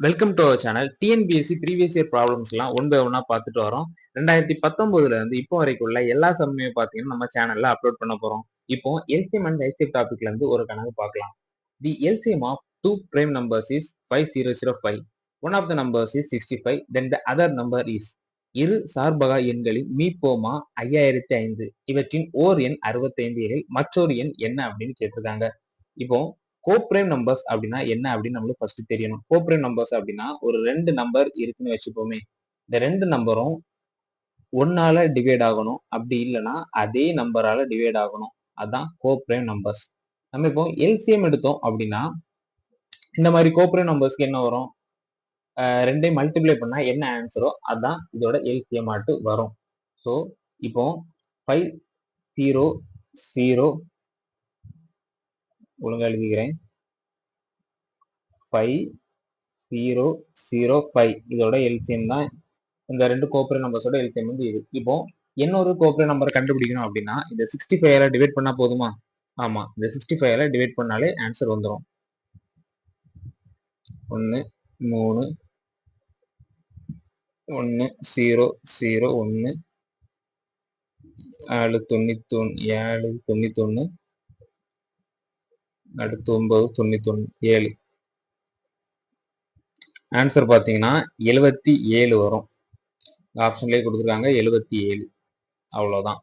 Welcome to our channel TNPSC previous year ப்ராப்ளம்ஸ்லாம் one by one பார்த்துட்டு வரோம். ரெண்டாயிரத்தி பத்தொன்பதுல இருந்து இப்போ வரைக்கும் உள்ள எல்லா சம்மையுமே பார்த்தீங்கன்னா நம்ம சேனல்ல அப்லோட் பண்ண போறோம். இப்போ எல்சிஎம் அண்ட் ஹெச்எஃப் டாபிக்ல இருந்து ஒரு கணக்கு பார்க்கலாம். The LCM of two prime numbers is five zero zero five one of the numbers is sixty five then the other number is இரு சார்பகா எண்களின் மீப்போமா ஐயாயிரத்தி ஐந்து. இவற்றின் ஓர் எண் அறுபத்தைந்து எனில் மற்றொரு எண் என்ன அப்படின்னு கேட்டிருக்காங்க. இப்போ கோப்ரைம் நம்பர்ஸ் அப்படின்னா என்ன அப்படின்னு நம்மளுக்கு ஃபர்ஸ்ட் தெரியணும். கோப்ரேம் நம்பர்ஸ் அப்படின்னா ஒரு ரெண்டு நம்பர் இருக்குன்னு வச்சுப்போமே. இந்த ரெண்டு நம்பரும் ஒன்னால டிவைட் ஆகணும். அப்படி இல்லைன்னா அதே நம்பரால டிவைட் ஆகணும். அதுதான் கோப்ரேம் நம்பர்ஸ் நம்ம இப்போ எல்சிஎம் எடுத்தோம் அப்படின்னா இந்த மாதிரி கோப்ரேம் நம்பர்ஸ்க்கு என்ன வரும்? ரெண்டையும் மல்டிப்ளை பண்ணா என்ன ஆன்சரோ அதான் இதோட எல்சிஎம் ஆட்டு வரும். ஸோ இப்போ ஃபைவ் ஜீரோ ஜீரோ ஒழுங்கா எழுதிக்கிறேன். ஃபைவ் ஜீரோ ஜீரோ ஃபைவ் இதோட எல்சிஎம் தான். இந்த ரெண்டு கோப்ரே நம்பர்ஸோட எல்சிஎம் வந்து இது. இப்போ இன்னொரு கோப்ரே நம்பரை கண்டுபிடிக்கணும் அப்படின்னா இந்த சிக்ஸ்டி ஃபைவ்ல டிவைட் பண்ணால் போதுமா? ஆமா இந்த சிக்ஸ்டி ஃபைவ்ல டிவைட் பண்ணாலே ஆன்சர் வந்துடும் ஒன்று மூணு ஒன்று ஜீரோ ஜீரோ ஒன்று ஏழு தொண்ணூத்தொன்று ஏழு தொண்ணூத்தொன்று அடுத்து ஒன்பது தொண்ணூத்தொன்று ஏழு. ஆன்சர் பார்த்தீங்கன்னா எழுபத்தி ஏழு வரும். ஆப்ஷன்லேயே கொடுத்துருக்காங்க எழுபத்தி ஏழு. அவ்வளோதான்